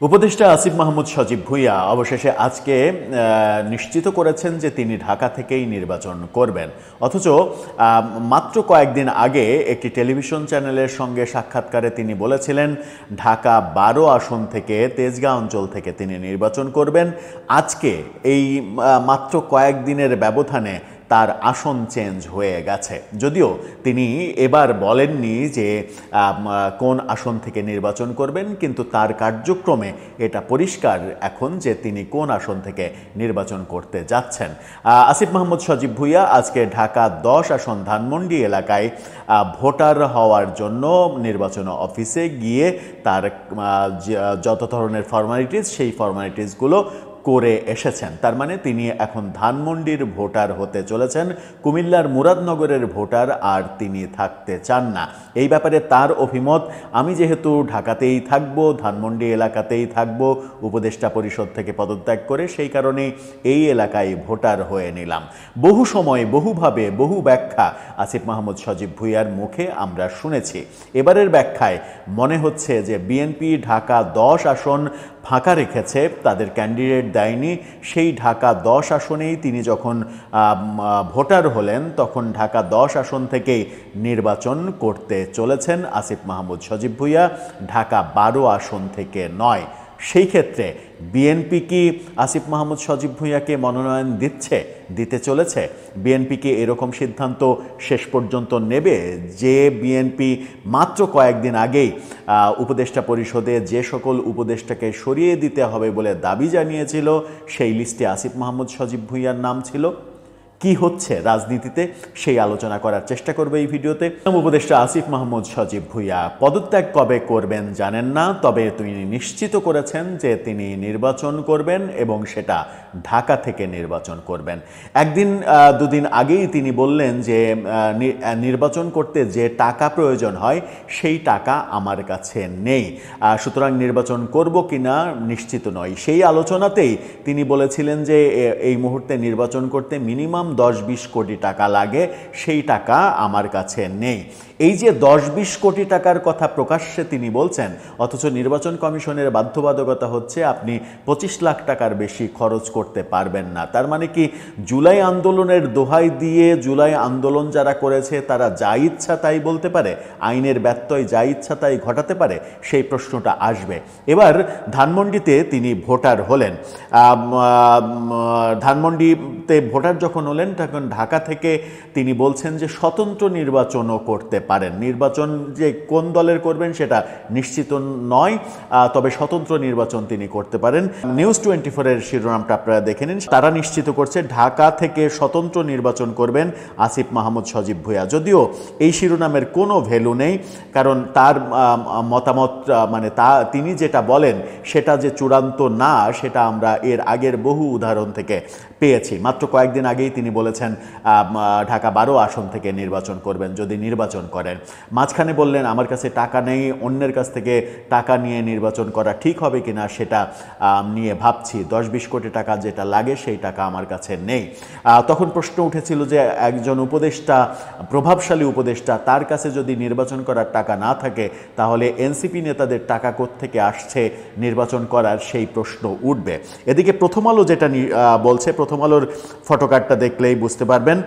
উপদেষ্টা আসিফ মাহমুদ সজীব ভুইয়া অবশেষে আজকে নিশ্চিত করেছেন যে তিনি ঢাকা থেকেই নির্বাচন করবেন। অথচ মাত্র কয়েকদিন আগে একটি টেলিভিশন চ্যানেলের সঙ্গে সাক্ষাৎকারে তিনি বলেছিলেন, ঢাকা বারো আসন থেকে তেজগাঁ অঞ্চল থেকে তিনি নির্বাচন করবেন। আজকে এই মাত্র কয়েকদিনের ব্যবধানে তার আসন চেঞ্জ হয়ে গেছে। যদিও তিনি এবার বলেননি যে কোন আসন থেকে নির্বাচন করবেন, কিন্তু তার কার্যক্রমে এটা পরিষ্কার এখন যে তিনি কোন আসন থেকে নির্বাচন করতে যাচ্ছেন। আসিফ মাহমুদ সজীব ভুইয়া আজকে ঢাকা দশ আসন ধানমন্ডি এলাকায় ভোটার হওয়ার জন্য নির্বাচন অফিসে গিয়ে তার যত ধরনের ফর্মালিটিস সেই ফর্মালিটিসগুলো করে এসেছেন। তার মানে তিনি এখন ধানমন্ডির ভোটার হতে চলেছেন, কুমিল্লার মুরাদনগরের ভোটার আর তিনি থাকতে চান না। এই ব্যাপারে তার অভিমত, আমি যেহেতু ঢাকাতেই থাকব, ধানমন্ডি এলাকাতেই থাকব, উপদেষ্টা পরিষদ থেকে পদত্যাগ করে সেই কারণে এই এলাকায় ভোটার হয়ে নিলাম। বহু সময়, বহুভাবে, বহু ব্যাখ্যা আসিফ মাহমুদ সজীব ভুইয়ার মুখে আমরা শুনেছি। এবারের ব্যাখ্যায় মনে হচ্ছে যে বিএনপি ঢাকা দশ আসন ফাঁকা রেখেছে, তাদের ক্যান্ডিডেট দেয়নি। সেই ঢাকা দশ আসনেই তিনি যখন ভোটার হলেন, তখন ঢাকা দশ আসন থেকেই নির্বাচন করতে চলেছেন আসিফ মাহমুদ সজীব ভুইয়া। ঢাকা বারো আসন থেকে নয়। সেই ক্ষেত্রে বিএনপি কি আসিফ মাহমুদ সজীব ভুঁইয়াকে মনোনয়ন দিচ্ছে, দিতে চলেছে? বিএনপি কি এরকম সিদ্ধান্ত শেষ পর্যন্ত নেবে? যে বিএনপি মাত্র কয়েকদিন আগেই উপদেষ্টা পরিষদে যে সকল উপদেষ্টাকে সরিয়ে দিতে হবে বলে দাবি জানিয়েছিল, সেই লিস্টে আসিফ মাহমুদ সজীব ভুঁইয়ার নাম ছিল। কি হচ্ছে রাজনীতিতে সেই আলোচনা করার চেষ্টা করবে এই ভিডিওতে। উপদেষ্টা আসিফ মাহমুদ সজীব ভুইয়া পদত্যাগ কবে করবেন জানেন না, তবে তিনি নিশ্চিত করেছেন যে তিনি নির্বাচন করবেন এবং সেটা ঢাকা থেকে নির্বাচন করবেন। একদিন দুদিন আগেই তিনি বললেন যে নি- নির্বাচন করতে যে টাকা প্রয়োজন হয় সেই টাকা আমার কাছে নেই। সুতরাং নির্বাচন করব কিনা নিশ্চিত নয়। সেই আলোচনাতেই তিনি বলেছিলেন যে এই মুহূর্তে নির্বাচন করতে মিনিমাম দশ বিশ কোটি টাকা লাগে সেই টাকা আমার কাছে নেই। এই যে দশ বিশ কোটি টাকার কথা প্রকাশ্যে তিনি বলছেন, অথচ নির্বাচন কমিশনের বাধ্যবাধকতা হচ্ছে আপনি পঁচিশ লাখ টাকার বেশি খরচ করতে পারবেন না। তার মানে কি জুলাই আন্দোলনের দোহাই দিয়ে জুলাই আন্দোলন যারা করেছে, তারা যা ইচ্ছা তাই বলতে পারে? আইনের ব্যত্যয় যা ইচ্ছা তাই ঘটাতে পারে? সেই প্রশ্নটা আসবে। এবার ধানমন্ডিতে তিনি ভোটার হলেন। ধানমন্ডিতে ভোটার যখন হলেন, তখন ঢাকা থেকে তিনি বলছেন যে স্বতন্ত্র নির্বাচনও করতে পারেন। নির্বাচন যে কোন দলের করবেন সেটা নিশ্চিত নয় তবে স্বতন্ত্র নির্বাচন তিনি করতে পারেন। নিউজ টোয়েন্টি ফোরের শিরোনামটা আপনারা দেখে নিন। তারা নিশ্চিত করছে ঢাকা থেকে স্বতন্ত্র নির্বাচন করবেন আসিফ মাহমুদ, সজীব ভুঁইয়া। যদিও এই শিরোনামের কোনো ভ্যালু নেই, কারণ তার মতামত মানে তা, তিনি যেটা বলেন সেটা যে চূড়ান্ত না, সেটা আমরা এর আগের বহু উদাহরণ থেকে পেয়েছি। মাত্র কয়েকদিন আগেই তিনি বলেছেন ঢাকা বারো আসন থেকে নির্বাচন করবেন যদি নির্বাচন করেন। মাঝখানে বললেন, আমার কাছে টাকা নেই, অন্যের কাছ থেকে টাকা নিয়ে নির্বাচন করা ঠিক হবে কিনা সেটা নিয়ে ভাবছি। দশ বিশ কোটি টাকা যেটা লাগে সেই টাকা আমার কাছে নেই। তখন প্রশ্ন উঠেছিল যে, একজন উপদেষ্টা, প্রভাবশালী উপদেষ্টা তার কাছে যদি নির্বাচন করার টাকা না থাকে, তাহলে এনসিপি নেতাদের টাকা থেকে আসছে নির্বাচন করার? সেই প্রশ্ন উঠবে। এদিকে প্রথম আলো যেটা বলছে প্রথম আলোর ফটোকার্ডটা দেখলেই বুঝতে পারবেন।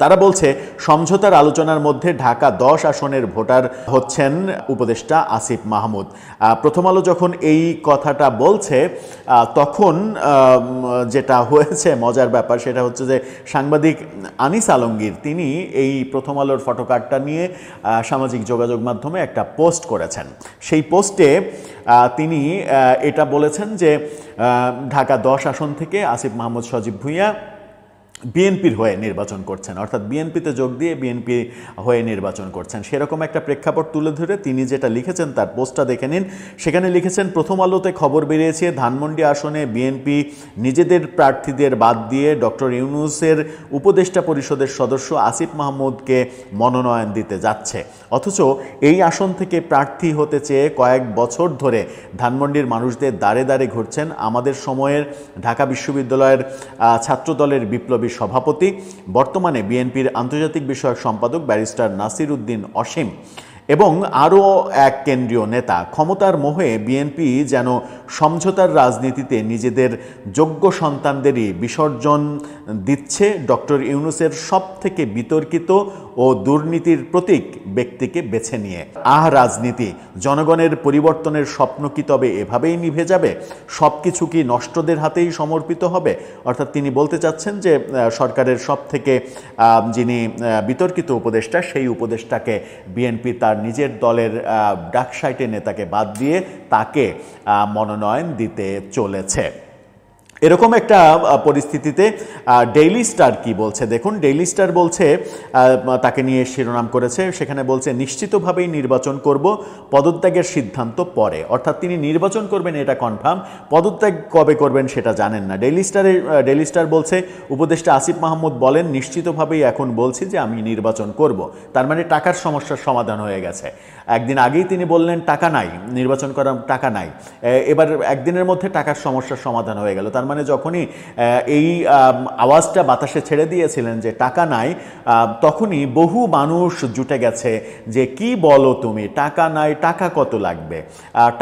তারা বলছে, সমঝোতার আলোচনার মধ্যে ঢাকা দশ আসনের ভোটার হচ্ছেন উপদেষ্টা আসিফ মাহমুদ। প্রথম আলো যখন এই কথাটা বলছে তখন যেটা হয়েছে, মজার ব্যাপার সেটা হচ্ছে যে সাংবাদিক আনিস আলমগীর, তিনি এই প্রথম আলোর ফটোকার্ডটা নিয়ে সামাজিক যোগাযোগ মাধ্যমে একটা পোস্ট করেছেন। সেই পোস্টে তিনি এটা বলেছেন যে ঢাকা দশ আসন থেকে আসিফ মাহমুদ সজীব ভুঁইয়া বিএনপির হয়ে নির্বাচন করছেন। অর্থাৎ বিএনপিতে যোগ দিয়ে বিএনপি হয়ে নির্বাচন করছেন। সেরকম একটা প্রেক্ষাপট তুলে ধরে তিনি যেটা লিখেছেন, তার পোস্টটা দেখে নিন। সেখানে লিখেছেন, প্রথম আলোতে খবর বেরিয়েছে, ধানমন্ডি আসনে বিএনপি নিজেদের প্রার্থীদের বাদ দিয়ে ডক্টর ইউনুসের উপদেষ্টা পরিষদের সদস্য আসিফ মাহমুদকে মনোনয়ন দিতে যাচ্ছে। অথচ এই আসন থেকে প্রার্থী হতে চেয়ে কয়েক বছর ধরে ধানমন্ডির মানুষদের দাঁড়ে দাঁড়ে ঘুরছেন। আমাদের সময়ের ঢাকা বিশ্ববিদ্যালয়ের ছাত্রদলের বিপ্লবী সভাপতি, বর্তমানে বিএনপির আন্তর্জাতিক বিষয়ক সম্পাদক ব্যারিস্টার নাসির উদ্দিন অসীম এবং আরও এক কেন্দ্রীয় নেতা। ক্ষমতার মোহে বিএনপি যেন সমঝোতার রাজনীতিতে নিজেদের যোগ্য সন্তানদেরই বিসর্জন দিচ্ছে। ডক্টর ইউনুসের সবথেকে বিতর্কিত ও দুর্নীতির প্রতীক ব্যক্তিকে বেছে নিয়ে। আহ, রাজনীতি! জনগণের পরিবর্তনের স্বপ্ন কি তবে এভাবেই নিভে যাবে? সব কিছু কি নষ্টদের হাতেই সমর্পিত হবে? অর্থাৎ তিনি বলতে চাচ্ছেন যে সরকারের সব থেকে যিনি বিতর্কিত উপদেষ্টা, সেই উপদেষ্টাকে বিএনপি তার নিজের দলের ডাকসাইটে নেতাকে বাদ দিয়ে তাকে মনোনয়ন দিতে চলেছে। এরকম একটা পরিস্থিতিতে ডেইলি স্টার কি বলছে? দেখুন ডেইলি স্টার বলছে তাকে নিয়ে শিরোনাম করেছে। সেখানে বলছে, নিশ্চিতভাবেই নির্বাচন করব, পদত্যাগের সিদ্ধান্ত পরে। অর্থাৎ তিনি নির্বাচন করবেন, এটা কনফার্ম পদত্যাগ কবে করবেন, সেটা জানেন না। ডেইলি স্টারে ডেইলি স্টার বলছে, উপদেষ্টা আসিফ মাহমুদ বলেন, নিশ্চিতভাবেই এখন বলছি যে, আমি নির্বাচন করব। তার মানে টাকার সমস্যার সমাধান হয়ে গেছে। একদিন আগেই তিনি বললেন, টাকা নাই, নির্বাচন করার টাকা নাই। এবার একদিনের মধ্যে টাকার সমস্যার সমাধান হয়ে গেল। তার মানে যখনই এই আওয়াজটা বাতাসে ছেড়ে দিয়েছিলেন যে টাকা নাই তখনই বহু মানুষ জুটে গেছে যে কি বলো তুমি, টাকা নাই, টাকা কত লাগবে?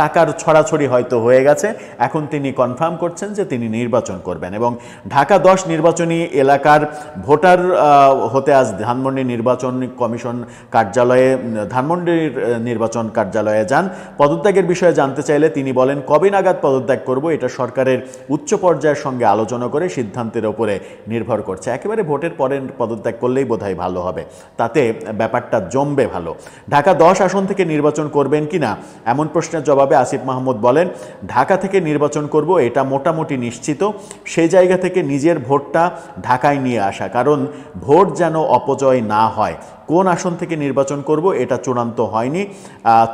টাকার ছড়াছড়ি হয়তো হয়ে গেছে, এখন তিনি কনফার্ম করছেন যে তিনি নির্বাচন করবেন এবং ঢাকা দশ নির্বাচনী এলাকার ভোটার হতে আজ ধানমন্ডি নির্বাচন কমিশন কার্যালয়ে, ধানমন্ডির নির্বাচন কার্যালয়ে যান। পদত্যাগের বিষয়ে জানতে চাইলে তিনি বলেন, কবে নাগাদ পদত্যাগ করব? এটা সরকারের উচ্চ পর্যায়ের সঙ্গে আলোচনা করে সিদ্ধান্তের ওপরে নির্ভর করছে। একেবারে ভোটের পরে পদত্যাগ করলেই বোধহয় ভালো হবে। তাতে ব্যাপারটা জমবে ভালো। ঢাকা দশ আসন থেকে নির্বাচন করবেন কিনা, এমন প্রশ্নের জবাবে আসিফ মাহমুদ বলেন, ঢাকা থেকে নির্বাচন করব এটা মোটামুটি নিশ্চিত। সেই জায়গা থেকে নিজের ভোটটা ঢাকায় নিয়ে আসা। কারণ ভোট যেন অপচয় না হয়। কোন আসন থেকে নির্বাচন করব এটা চূড়ান্ত হয়নি।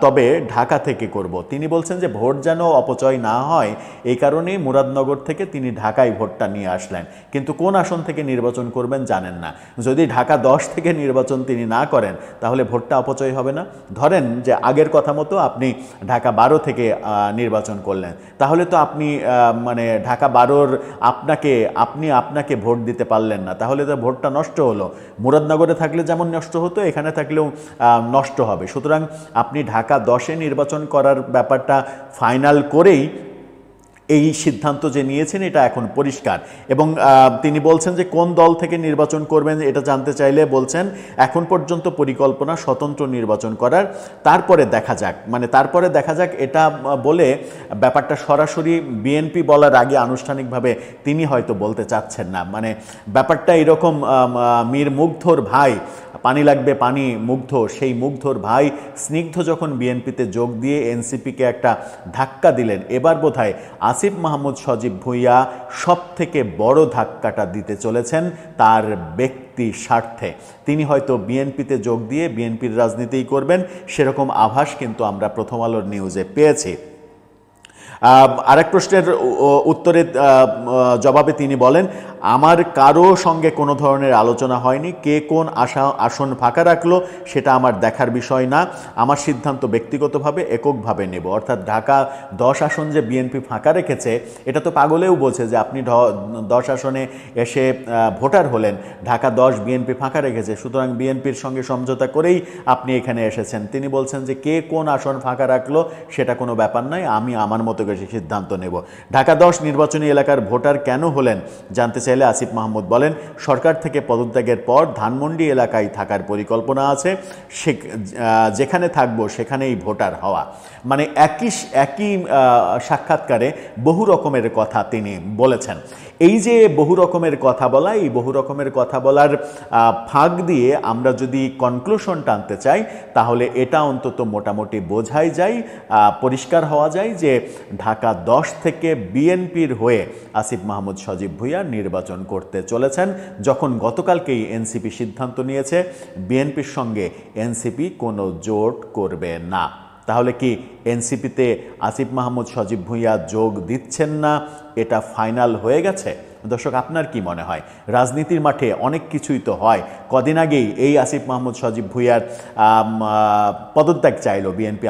তবে ঢাকা থেকে করব। তিনি বলছেন যে ভোট যেন অপচয় না হয়, এই কারণেই মুরাদনগর থেকে তিনি ঢাকায় ভোটটা নিয়ে আসলেন। কিন্তু কোন আসন থেকে নির্বাচন করবেন জানেন না। যদি ঢাকা দশ থেকে নির্বাচন তিনি না করেন, তাহলে ভোটটা অপচয় হবে না। ধরেন যে আগের কথা মতো আপনি ঢাকা বারো থেকে নির্বাচন করলেন। তাহলে তো আপনি মানে ঢাকা বারোর আপনাকে, আপনি আপনাকে ভোট দিতে পারলেন না। তাহলে তো ভোটটা নষ্ট হলো। মুরাদনগরে থাকলে যেমন নষ্ট হতো, এখানে থাকলেও নষ্ট হবে। সুতরাং আপনি ঢাকা দশে নির্বাচন করার ব্যাপারটা ফাইনাল করেই এই সিদ্ধান্ত যে নিয়েছেন, এটা এখন পরিষ্কার। এবং তিনি বলছেন যে কোন দল থেকে নির্বাচন করবেন এটা জানতে চাইলে বলছেন, এখন পর্যন্ত পরিকল্পনা স্বতন্ত্র নির্বাচন করার। তারপরে দেখা যাক মানে তারপরে দেখা যাক, এটা বলে ব্যাপারটা সরাসরি বিএনপি বলার আগে আনুষ্ঠানিকভাবে তিনি হয়তো বলতে চাচ্ছেন না। মানে ব্যাপারটা এরকম মীর মুগ্ধর ভাই পানি লাগবে, পানি মুগ্ধ। সেই মুগ্ধর ভাই স্নিগ্ধ যখন বিএনপিতে যোগ দিয়ে এনসিপিকে একটা ধাক্কা দিলেন, এবার বোধহয় আসিফ মাহমুদ সজীব ভুইয়া সব থেকে বড় ধাক্কাটা দিতে চলেছেন তার ব্যক্তি স্বার্থে। তিনি হয়তো বিএনপিতে যোগ দিয়ে বিএনপির রাজনীতিই করবেন, সেরকম আভাস কিন্তু আমরা প্রথম আলোর নিউজে পেয়েছি। আরেক প্রশ্নের উত্তরে জবাবে তিনি বলেন, আমার কারও সঙ্গে কোনো ধরনের আলোচনা হয়নি। কে কোন আশা আসন ফাঁকা রাখল সেটা আমার দেখার বিষয় না। আমার সিদ্ধান্ত ব্যক্তিগতভাবে এককভাবে নেব। অর্থাৎ ঢাকা দশ আসন যে বিএনপি ফাঁকা রেখেছে, এটা তো পাগলেও বলছে যে আপনি দশ আসনে এসে ভোটার হলেন। ঢাকা দশ বিএনপি ফাঁকা রেখেছে। সুতরাং বিএনপির সঙ্গে সমঝোতা করেই আপনি এখানে এসেছেন। তিনি বলছেন যে কে কোন আসন ফাঁকা রাখল সেটা কোনো ব্যাপার নয়। আমি আমার মতো করে সিদ্ধান্ত নেব। ঢাকা দশ নির্বাচনী এলাকার ভোটার কেন হলেন জানতে চাইলে আসিফ মাহমুদ বলেন, সরকার থেকে পদত্যাগের পর ধানমন্ডি এলাকায় থাকার পরিকল্পনা আছে যেখানে থাকব সেখানেই ভোটার হওয়া। মানে একই একই সাক্ষাৎকারে বহু রকমের কথা তিনি বলেছেন। এই যে বহু রকমের কথা বলা, এই বহু রকমের কথা বলার ফাঁক দিয়ে আমরা যদি কনক্লুশন টানতে চাই, তাহলে এটা অন্তত মোটামুটি বোঝাই যায় পরিষ্কার হওয়া যায় যে ঢাকা দশ থেকে বিএনপির হয়ে আসিফ মাহমুদ সজীব ভুইয়া নির্বাচন করতে চলেছেন। যখন গতকালকেই এনসিপি সিদ্ধান্ত নিয়েছে, বিএনপির সঙ্গে এনসিপি কোনো জোট করবে না। তাহলে কি এনসিপিতে আসিফ মাহমুদ, সজীব ভুঁইয়া যোগ দিচ্ছেন না? এটা ফাইনাল হয়ে গেছে? দর্শক, আপনার কি মনে হয়? রাজনীতির মাঠে অনেক কিছুই তো হয়। কদিন আগেই এই আসিফ মাহমুদ, সজীব ভুঁইয়ার পদত্যাগ চাইল বিএনপি